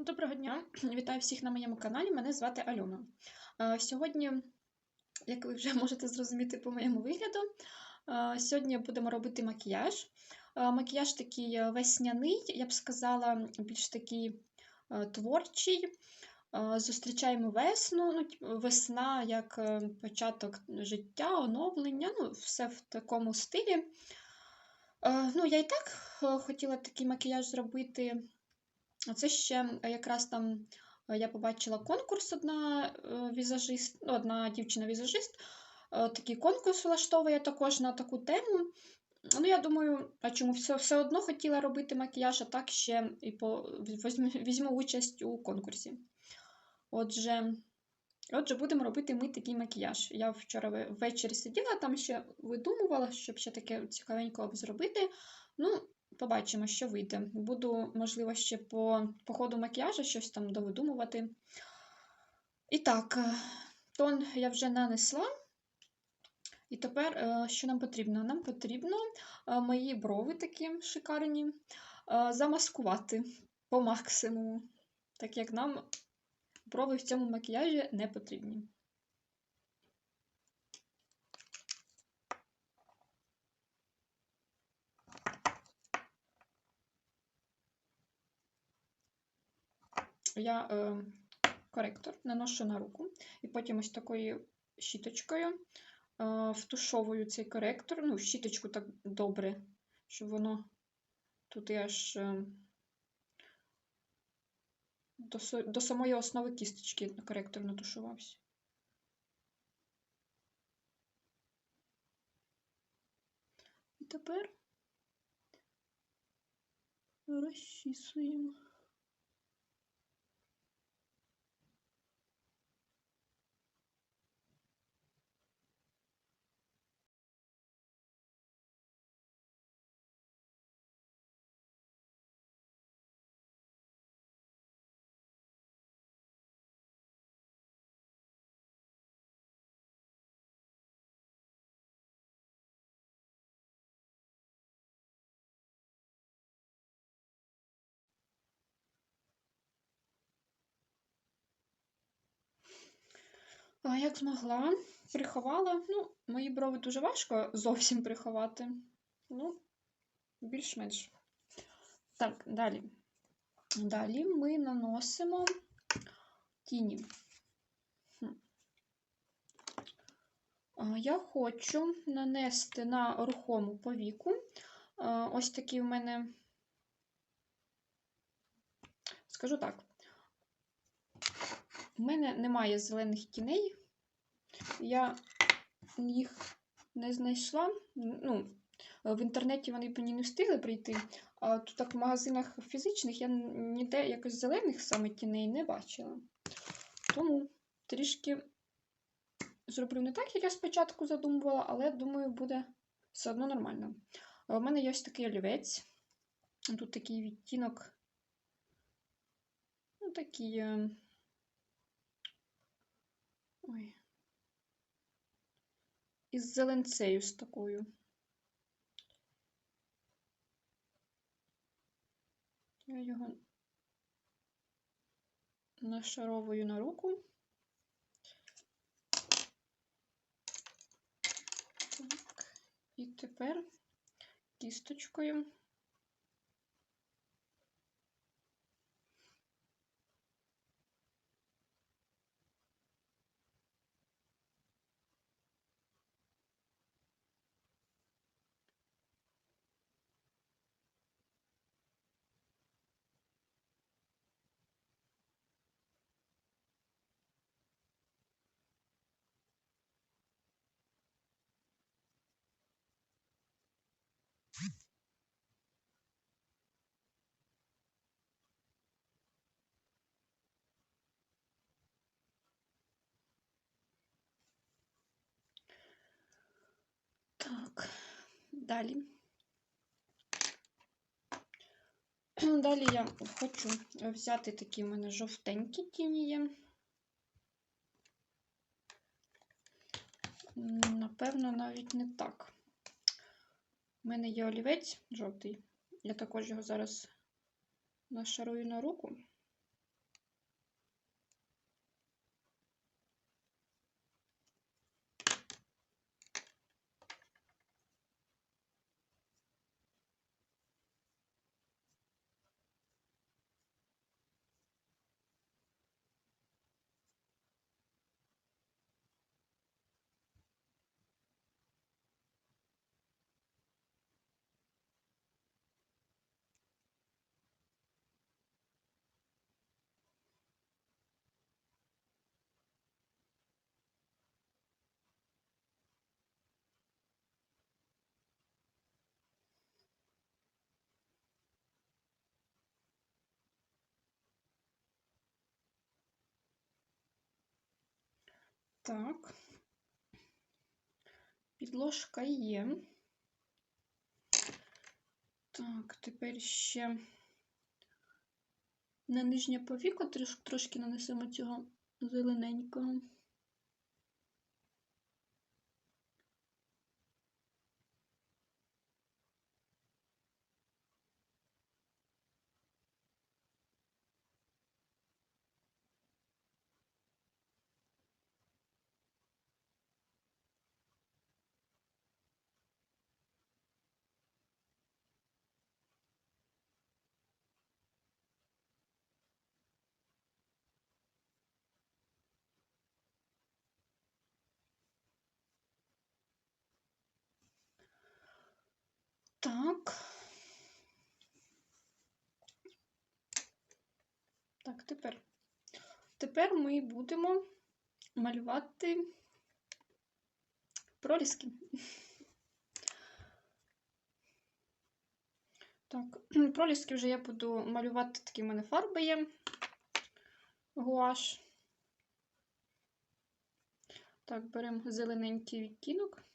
Доброго дня! Вітаю всіх на моєму каналі. Мене звати Альона. Сьогодні, як ви вже можете зрозуміти по моєму вигляду, сьогодні будемо робити макіяж. Макіяж такий е, весняний, я б сказала, більш такий е, творчий. Зустрічаємо весну, ну, весна як е, початок життя, оновлення, ну, все в такому стилі. Ну, я і так хотіла такий макіяж зробити. Це ще якраз там е, я побачила конкурс, одна е, візажист, ну, одна дівчина-візажист. е, Такий конкурс влаштовує також на таку тему. Ну, я думаю, а чому все, все одно хотіла робити макіяж, а так ще і по, візьму, візьму участь у конкурсі. Отже, отже, будемо робити ми такий макіяж. Я вчора ввечері сиділа, там ще видумувала, щоб ще таке цікавенького б зробити. Ну, Побачимо, що вийде. Буду, можливо, ще по, по ходу макіяжу щось там довидумувати. І так, е, тон я вже нанесла. І тепер, е, що нам потрібно? Нам потрібно е, мої брови такі шикарні замаскувати по максимуму, так як нам брови в цьому макіяжі не потрібні. Я е, коректор наношу на руку і потім ось такою щіточкою е, втушовую цей коректор, ну, щіточку так добре, щоб воно тут і аж е, до, до самої основи кісточки коректор натушувався. І тепер розчісуємо. Як змогла, приховала. Ну, мої брови дуже важко зовсім приховати. Ну, більш-менш. Так, далі. Далі ми наносимо тіні. Я хочу нанести на рухому повіку. Ось такий в мене, скажу так, у мене немає зелених тіней. Я їх не знайшла. Ну, в інтернеті вони мені не встигли прийти. А тут так в магазинах фізичних я ніде якось зелених саме тіней не бачила. Тому трішки зроблю не так, як я спочатку задумувала, але думаю, буде все одно нормально. У мене є ось такий олівець. Тут такий відтінок. Ну, такий. е, Ой. Із зеленцею з такою. Я його нашаровую на руку. Так. І тепер кісточкою. Так, далі. Далі я хочу взяти такі в мене жовтенькі тіні є. Напевно, навіть не так. У мене є олівець жовтий. Я також його зараз нашарую на руку. Так. Підложка є. Так, тепер ще на нижнє повіко трошки нанесемо цього зелененького. Так. Так, тепер. Тепер ми будемо малювати проліски. Так, проліски вже я буду малювати, такі в мене фарби є. Гуаш. Так, беремо зелененький відтінок.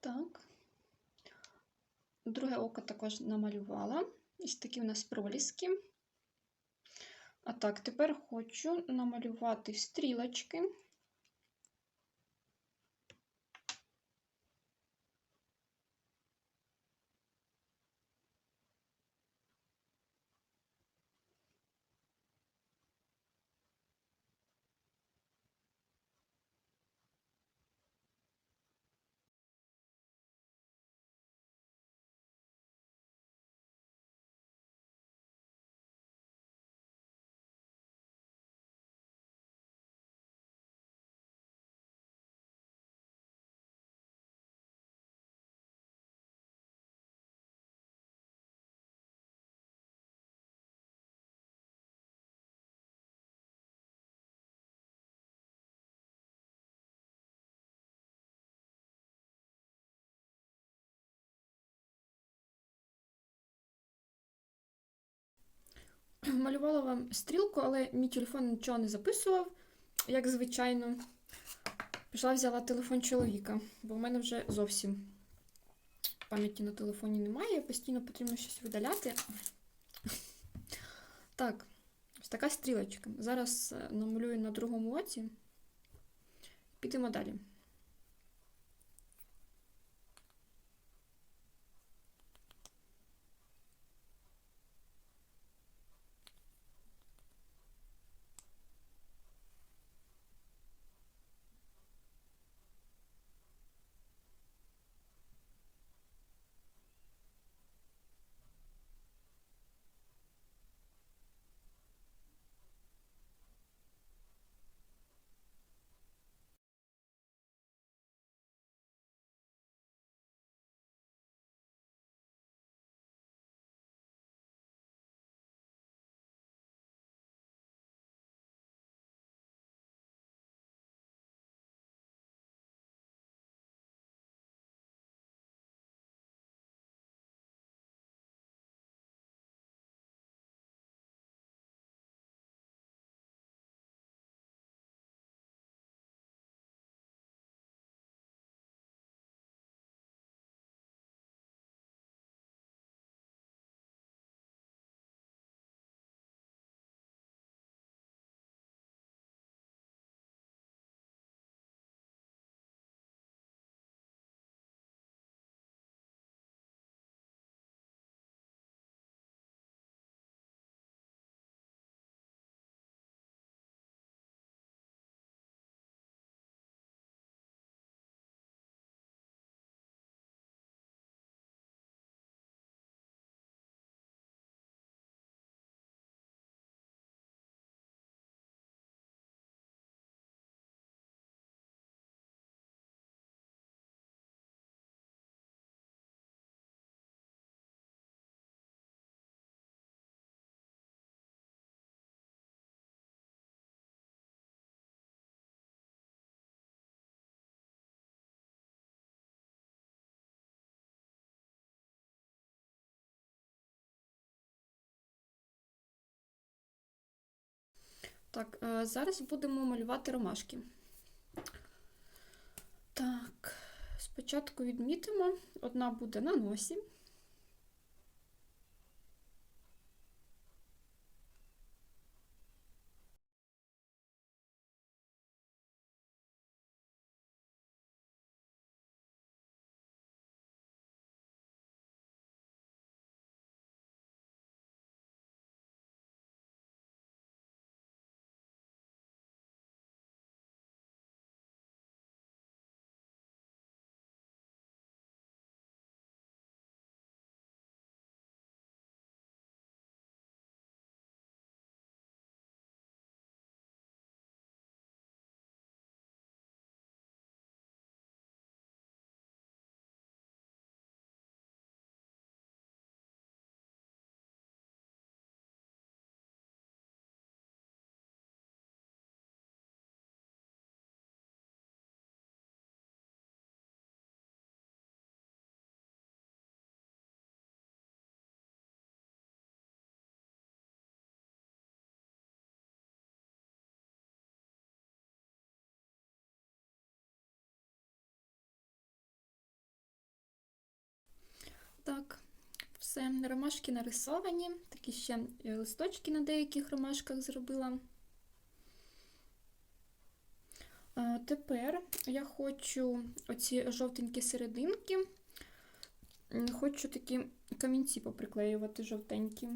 Так. Друге око також намалювала. Ось такі у нас проліски. А так, тепер хочу намалювати стрілочки. Малювала вам стрілку, але мій телефон нічого не записував, як звичайно. Пішла взяла телефон чоловіка, бо в мене вже зовсім пам'яті на телефоні немає, постійно потрібно щось видаляти. Так, ось така стрілочка. Зараз е, намалюю на другому оці. Підемо далі. Так, е, зараз будемо малювати ромашки. Так, спочатку відмітимо, одна буде на носі. Так, все, ромашки нарисовані, такі ще е, листочки на деяких ромашках зробила. Тепер я хочу оці жовтенькі серединки, хочу такі камінці поприклеювати жовтенькі.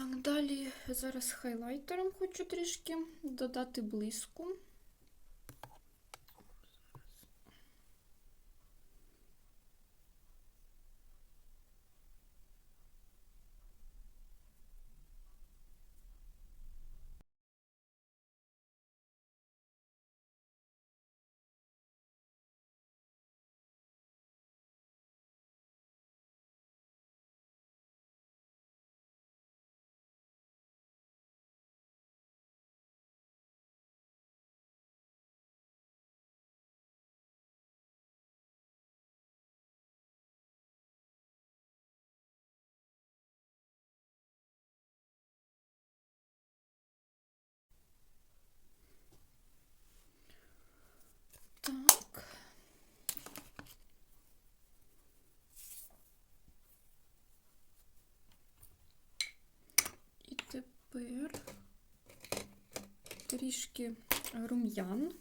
Так, далі зараз хайлайтером хочу трішки додати блиску. Так. І тепер трішки рум'ян.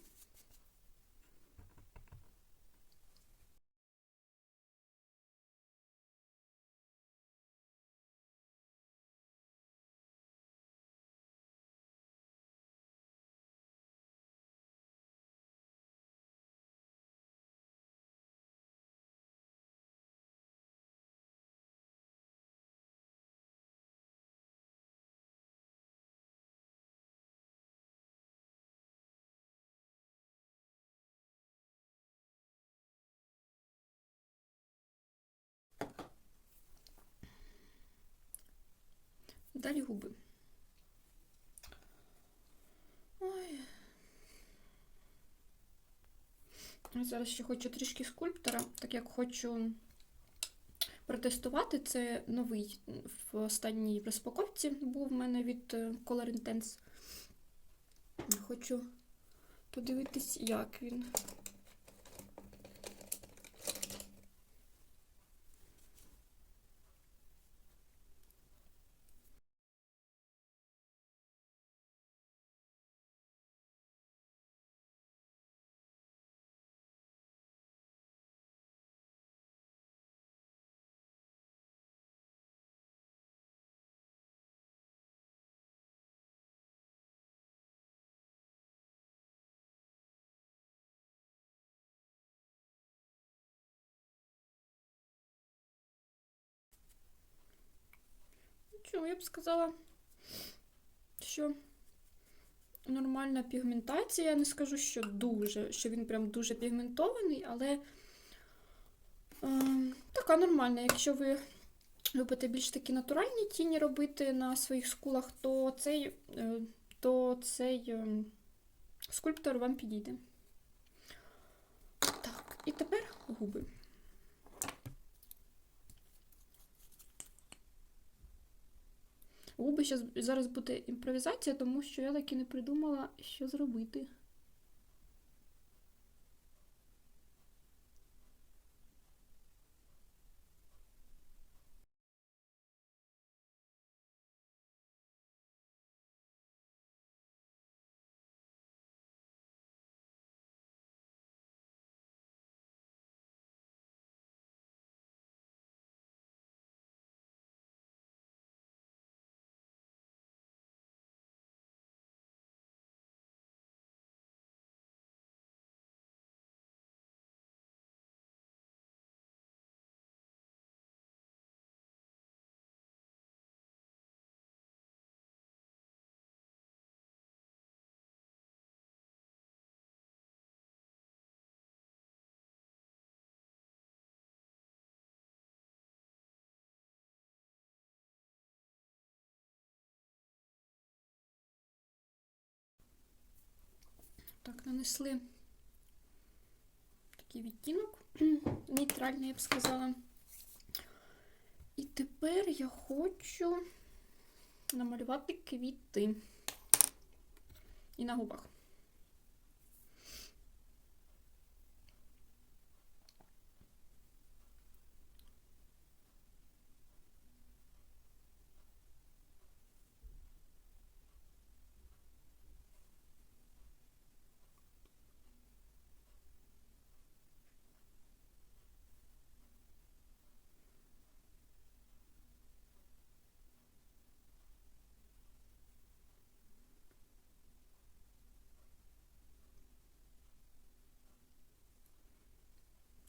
Далі губи. Ой. Зараз ще хочу трішки скульптора, так як хочу протестувати. Це новий в останній розпаковці був в мене від е, Color Intense. Хочу подивитись, як він. Чому я б сказала, що нормальна пігментація. Я не скажу, що дуже, що він прям дуже пігментований, але е, така нормальна. Якщо ви любите більш такі натуральні тіні робити на своїх скулах, то цей, е, то цей е, скульптор вам підійде. Так, і тепер губи. Губи ще зараз буде імпровізація, тому що я так і не придумала, що зробити. Так, нанесли такий відтінок, нейтральний, я б сказала. І тепер я хочу намалювати квіти і на губах.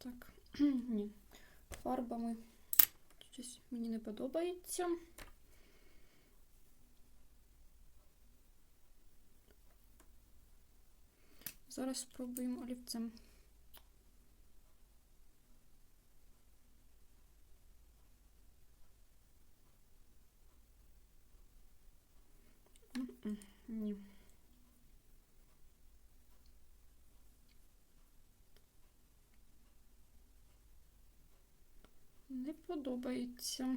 Так, ні. Фарбами щось мені не подобається. Зараз спробуємо олівцем. Ні. Не подобається.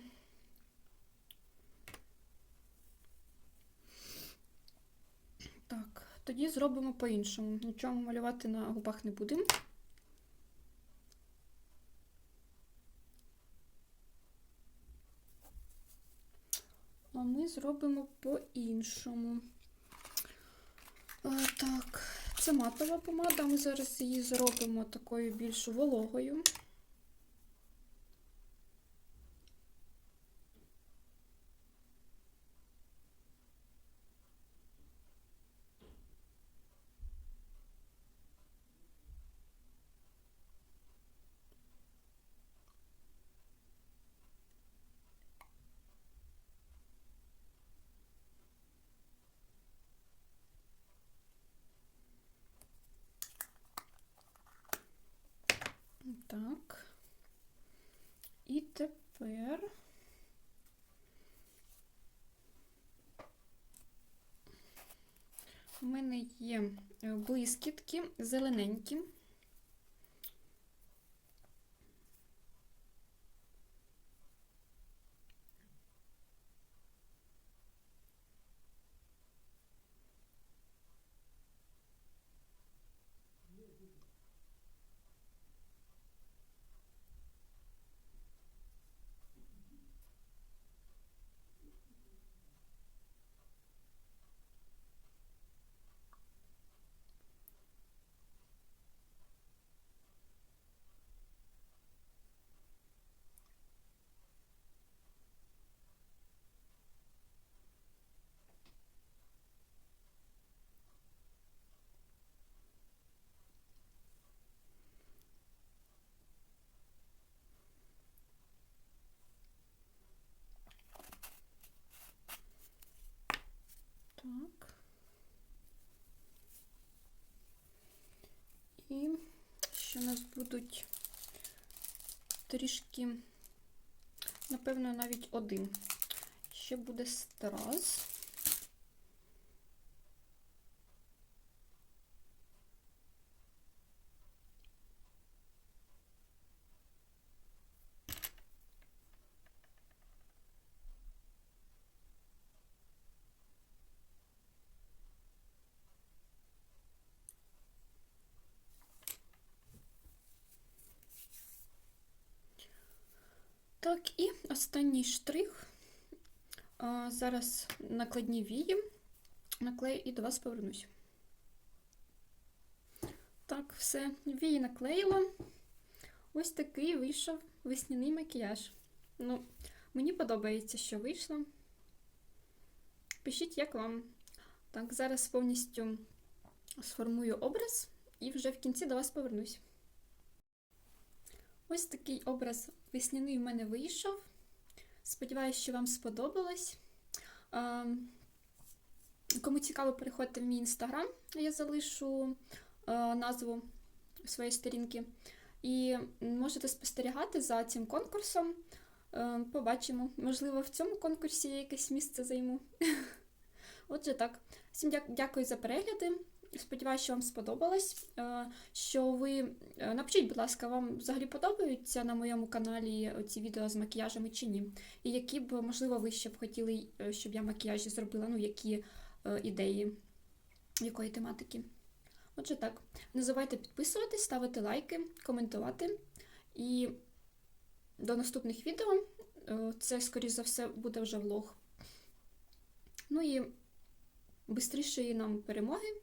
Так, тоді зробимо по-іншому. Нічого малювати на губах не будемо. А ми зробимо по-іншому. Так, це матова помада. Ми зараз її зробимо такою більш вологою. Так. І тепер у мене є е, блискітки зелененькі. Так. І ще у нас будуть трішки, напевно, навіть один. Ще буде страз. Так, і останній штрих. Зараз накладні вії, наклею і до вас повернусь. Так, все, вії наклеїла. Ось такий вийшов весняний макіяж. Ну, мені подобається, що вийшло. Пишіть, як вам. Так, зараз повністю сформую образ і вже в кінці до вас повернусь. Ось такий образ весняний в мене вийшов. Сподіваюсь, що вам сподобалось. Кому цікаво, переходьте в мій інстаграм, я залишу назву своєї сторінки. І можете спостерігати за цим конкурсом. Побачимо. Можливо, в цьому конкурсі я якесь місце займу. Отже, так. Всім дякую за перегляди. Сподіваюся, що вам сподобалось. е, Що ви е, напишіть, будь ласка, вам взагалі подобаються на моєму каналі ці відео з макіяжами чи ні? І які б, можливо, ви ще б хотіли, е, щоб я макіяжі зробила, ну, які ідеї, якої тематики. Отже, так, не забувайте підписуватись, ставити лайки, коментувати. І до наступних відео. Це, скоріш за все, буде вже влог. Ну і швидшої нам перемоги.